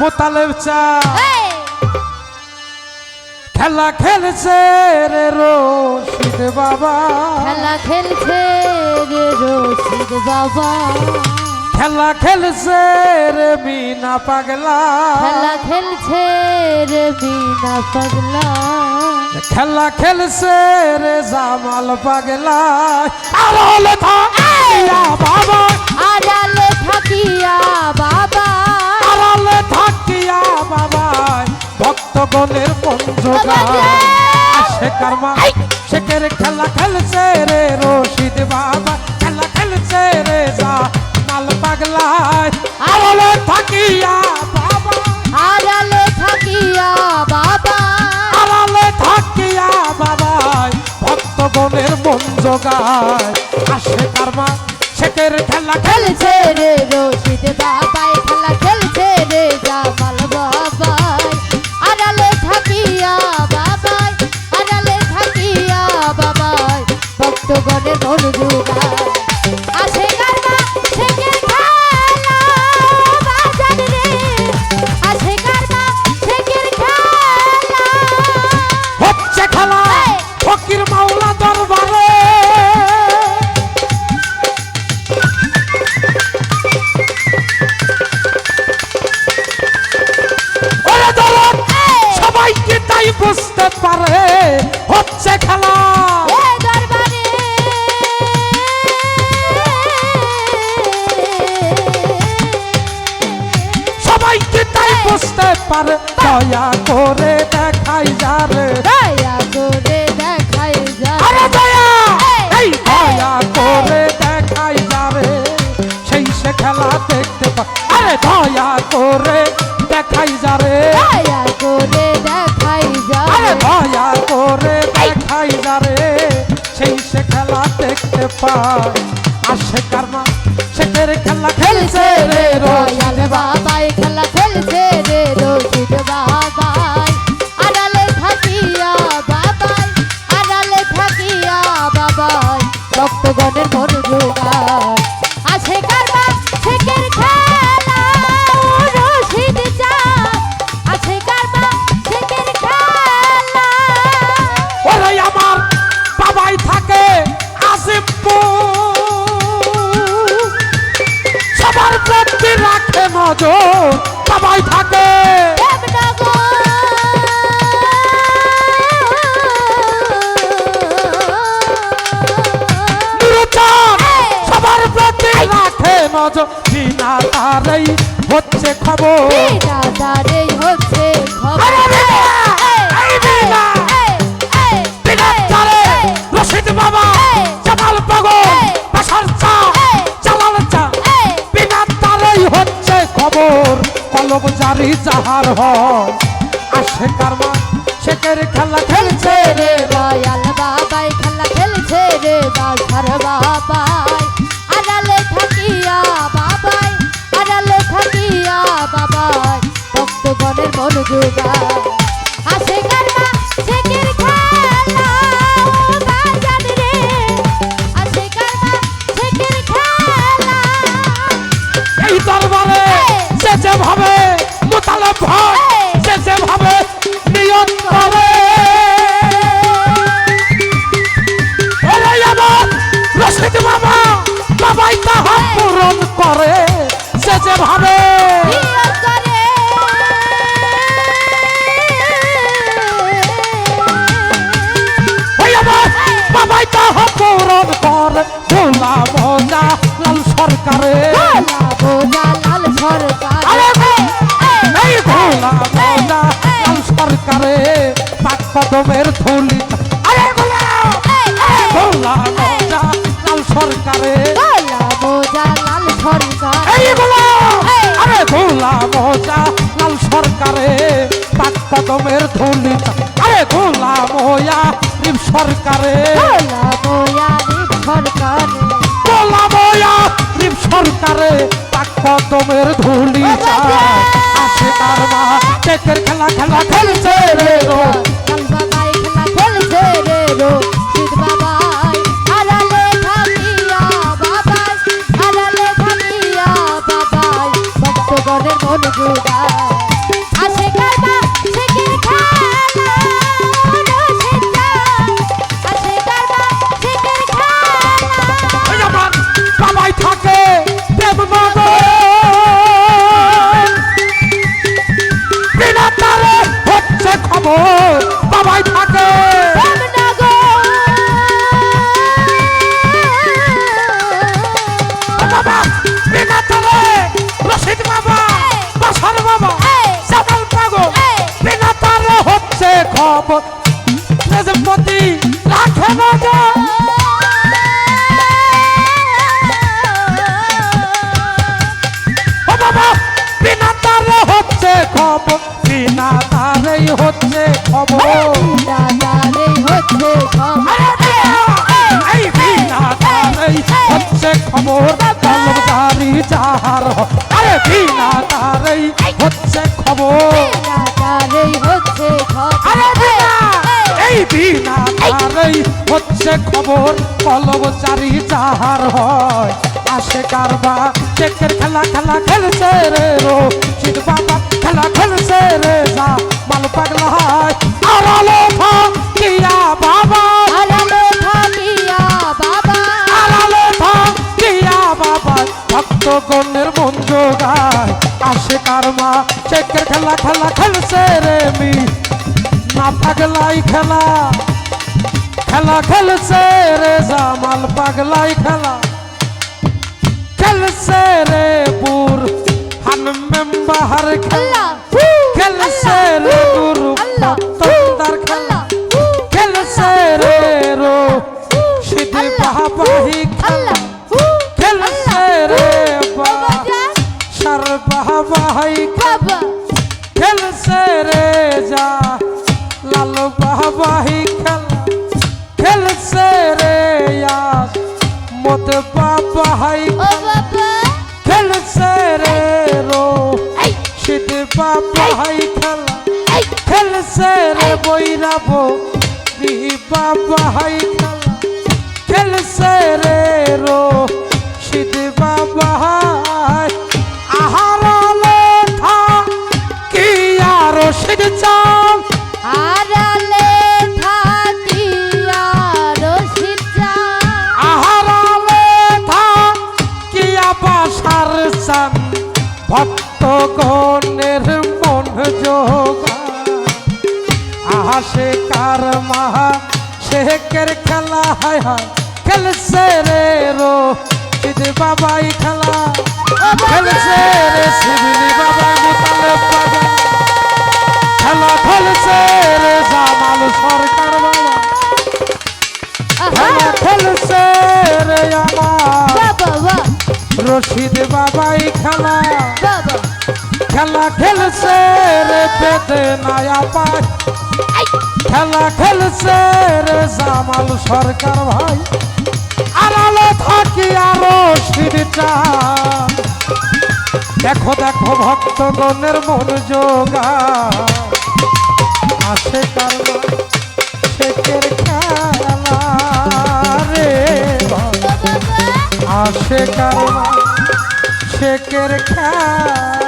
মোতালেব চা। খেলা খেলছে রে রশিদ বাবা। খেলা খেলছে রে রশিদ বাবা। খেলা খেলছে রে মিনা পাগলা। খেলা খেলছে রে বিনা পাগলা। খেলা খেলছে রে জামাল পাগলা। আরলে থাকিয়া বাবা। আড়ালে থাকিয়া বাবা। আরলে থাকিয়া বাবা। ভক্তগণের পঞ্জগা আসে কারমা শেখের খেলা খেলছে রে রশিদ বাবা। খেলা খেলছে রে জামাল পাগলা আরলে থাকিয়া বাবা। আড়ালে থাকিয়া বাবা। আড়ালে থাকিয়া বাবাই ভক্তগণের মন জোগায়। আসে কারমা শেখের খেলা খেলছে রে রশিদ বাবাই খেলা খেলছে রে জামাল বাবাই। আড়ালে থাকিয়া বাবাই আড়ালে থাকিয়া বাবাই। ভক্তগণের মন জুগায়। পারে দয়া করে দেখাই যারে। দয়া করে দেখাই যায় আরে দয়া! এই, এই দয়া করে দেখাই যারে। সেই সে খেলা দেখতে আরে দয়া করে দেখাই যারে। দয়া করে দেখাই আরে যায় দয়া করে দেখাই যারে। সেই সে খেলা দেখতে পায়। আসে কারমা শেখের খেলা খেলছে রে রোজ? নজর বিনা তারাই হচ্ছে খবর। আরে বিনা! বিনা! তারে রশিদ বাবা জামাল পাগল বাসার চা চালাল চা। বিনা তারাই হচ্ছে খবর কলম জারি যাহার হয়। আসে কারমা শেখের খেলা খেলছে? রে দয়াল বাবাই যেভাবে মোতালেব হয় সে যেভাবে নিয়ত করে। রশিদ বাবা, বাবাই তাহা পূরণ করে। সে যেভাবে সরকারে। লাল সরকার, পাক কদমের ভোলা লাল সরকারে। লাল সরকার, পাক থলি আরে ভোলা ময়া সরকারে। ভোলা বোঝা সরকারে পাক কদমের ধুলি চায় আসে তার মা টেকের খেলা খেলা খেলছে রে। হচ্ছে প্রজাপতি রাখে না বাবা বিনা তালে হচ্ছে খবর বিনা তালেই হচ্ছে খবর দাদারে হচ্ছে খবর বিনা তালেই হচ্ছে খবর কলমদারি যাহার আরে বিনা তালেই হচ্ছে খবর দাদারে হচ্ছে খবর বিনা এই বিনা তালেই হচ্ছে খবর কলমচারী যাহার হয়। আসে কারবা চেকের খেলা খেলা খেলছে রে রো। শীত বাবা খেলা খেলছে রে যা। মাল পাগলা হয়। বাবা। আড়ালো কিয়া বাবা। ভক্ত গণের মন জোগায়। আসে কারমা চেকের খেলা খেলা খেলছে রে মি না পাগলাই খেলা। খেলা খেলছে রে জামাল পাগলাই খেলা। খেলছে রে পুর হান মেম্বার। খেলা খেলছে রে বাহাবাহি খেলা খেলছে রে ইয়াস মত বাবা খেলছে রে রো এই সিদ্ধ বাবাহাই খেলা খেলছে রে বৈরাবো রি বাবাহাই খেলা খেলছে রে রো সিদ্ধ বাবাহাই আহারালে ভক্ত গণের মন যোগা আহাসে কার মাহা? শেখের খেলা? হায় হায়। খেলছে রে রো সিদ্ধ বাবাই খেলা। খেলছে রে শিবলি বাবাই মুতালে বাবা খেলা খেলছে রে জামাল সরকার বাবা। খেলা খেলছে রে আমার। বাবা। রশিদ বাবাই খেলা। খেলা খেলছে রে পেতে নায়া পায়। খেলা খেলছে রে জামাল সরকার ভাই। আড়ালে থাকি আরও সিঁড়িটা দেখো দেখো ভক্তগণের মন যোগা আসে কারবা শেখের খেলা রে। আসে কারবা শেখের খেলা